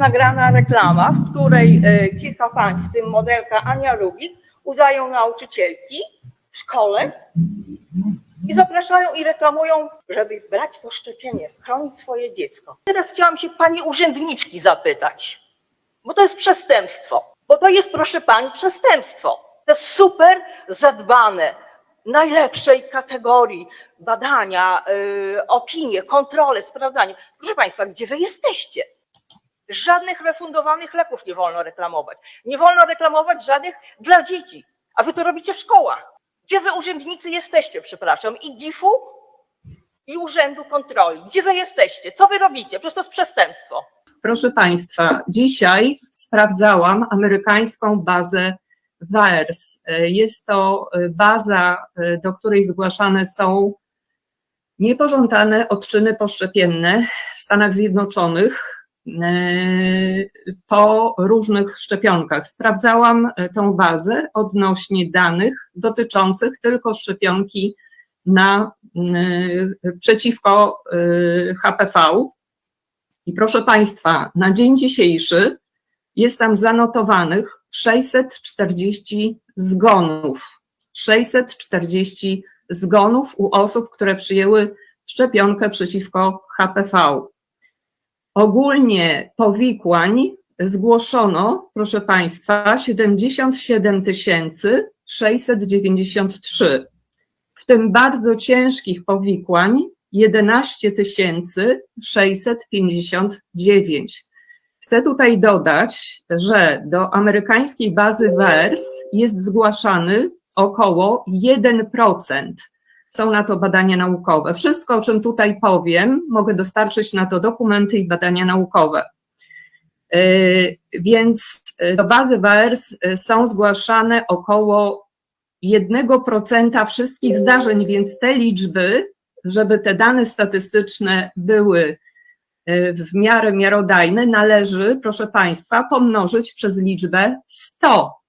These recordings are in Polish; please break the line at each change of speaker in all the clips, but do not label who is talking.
nagrana reklama, w której e, kilka pań, w tym modelka Ania Rubik, udają nauczycielki w szkole i zapraszają i reklamują, żeby brać to szczepienie, chronić swoje dziecko. Teraz chciałam się pani urzędniczki zapytać, bo to jest przestępstwo, bo to jest, proszę pani, przestępstwo. To jest super zadbane, najlepszej kategorii badania, yy, opinie, kontrole, sprawdzanie. Proszę państwa, gdzie wy jesteście? Żadnych refundowanych leków nie wolno reklamować. Nie wolno reklamować żadnych dla dzieci. A wy to robicie w szkołach. Gdzie wy urzędnicy jesteście, przepraszam, i GIF-u, i Urzędu Kontroli. Gdzie wy jesteście? Co wy robicie? Przecież to jest przestępstwo.
Proszę Państwa, dzisiaj sprawdzałam amerykańską bazę VAERS. Jest to baza, do której zgłaszane są niepożądane odczyny poszczepienne w Stanach Zjednoczonych po różnych szczepionkach. Sprawdzałam tę bazę odnośnie danych dotyczących tylko szczepionki na, e, przeciwko HPV. I proszę Państwa, na dzień dzisiejszy jest tam zanotowanych 640 zgonów. 640 zgonów u osób, które przyjęły szczepionkę przeciwko HPV. Ogólnie powikłań zgłoszono, proszę Państwa, 77 693. W tym bardzo ciężkich powikłań 11 659. Chcę tutaj dodać, że do amerykańskiej bazy VERS jest zgłaszany około 1%. Są na to badania naukowe. Wszystko, o czym tutaj powiem, mogę dostarczyć na to dokumenty i badania naukowe. Yy, Więc do bazy VERS są zgłaszane około 1% wszystkich zdarzeń, więc te liczby, żeby te dane statystyczne były w miarę miarodajne, należy, proszę Państwa, pomnożyć przez liczbę 100.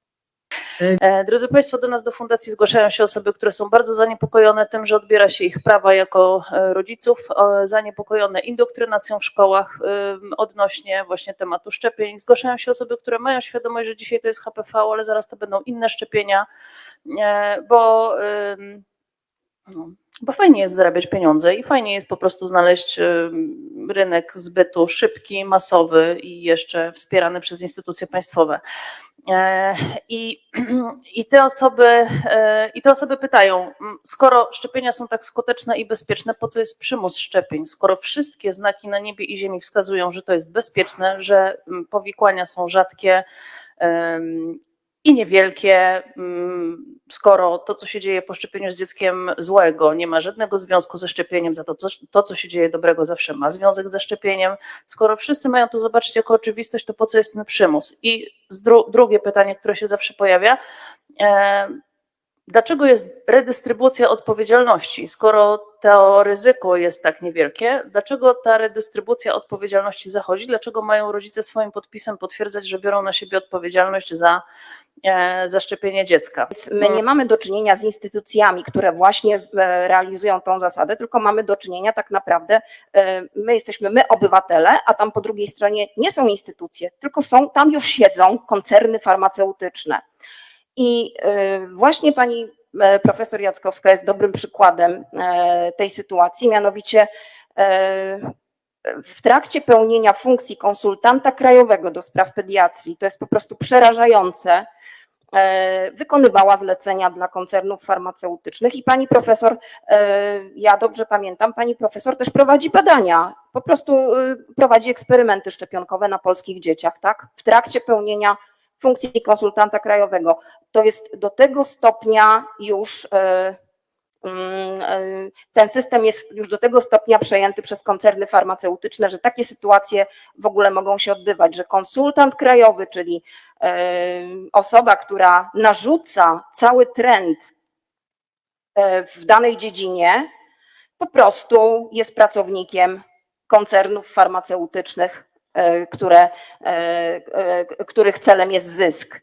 E, Drodzy Państwo, do nas do fundacji zgłaszają się osoby, które są bardzo zaniepokojone tym, że odbiera się ich prawa jako e, rodziców, e, zaniepokojone indoktrynacją w szkołach odnośnie właśnie tematu szczepień. Zgłaszają się osoby, które mają świadomość, że dzisiaj to jest HPV, ale zaraz to będą inne szczepienia, bo no, bo fajnie jest zarabiać pieniądze i fajnie jest po prostu znaleźć rynek zbytu szybki, masowy i jeszcze wspierany przez instytucje państwowe. E, I, i, te osoby, e, I te osoby pytają, skoro szczepienia są tak skuteczne i bezpieczne, po co jest przymus szczepień? Skoro wszystkie znaki na niebie i ziemi wskazują, że to jest bezpieczne, że powikłania są rzadkie i niewielkie, mm, skoro to, co się dzieje po szczepieniu z dzieckiem złego, nie ma żadnego związku ze szczepieniem, za to, co, to, co się dzieje dobrego, zawsze ma związek ze szczepieniem. Skoro wszyscy mają to zobaczyć jako oczywistość, to po co jest ten przymus? I dru- drugie pytanie, które się zawsze pojawia. E, Dlaczego jest redystrybucja odpowiedzialności? Skoro to ryzyko jest tak niewielkie, dlaczego ta redystrybucja odpowiedzialności zachodzi? Dlaczego mają rodzice swoim podpisem potwierdzać, że biorą na siebie odpowiedzialność za e, zaszczepienie dziecka?
My nie mamy do czynienia z instytucjami, które właśnie e, realizują tą zasadę, tylko mamy do czynienia tak naprawdę, e, my jesteśmy my obywatele, a tam po drugiej stronie nie są instytucje, tylko są, tam już siedzą koncerny farmaceutyczne. I e, właśnie pani e, profesor Jackowska jest dobrym przykładem e, tej sytuacji, mianowicie w trakcie pełnienia funkcji konsultanta krajowego do spraw pediatrii, to jest po prostu przerażające, wykonywała zlecenia dla koncernów farmaceutycznych i pani profesor, ja dobrze pamiętam, pani profesor też prowadzi badania, po prostu prowadzi eksperymenty szczepionkowe na polskich dzieciach, tak? W trakcie pełnienia funkcji konsultanta krajowego. To jest do tego stopnia już e, mm, e, ten system jest już do tego stopnia przejęty przez koncerny farmaceutyczne, że takie sytuacje w ogóle mogą się odbywać, że konsultant krajowy, czyli e, osoba, która narzuca cały trend w danej dziedzinie, po prostu jest pracownikiem koncernów farmaceutycznych, które, e, e, których celem jest zysk.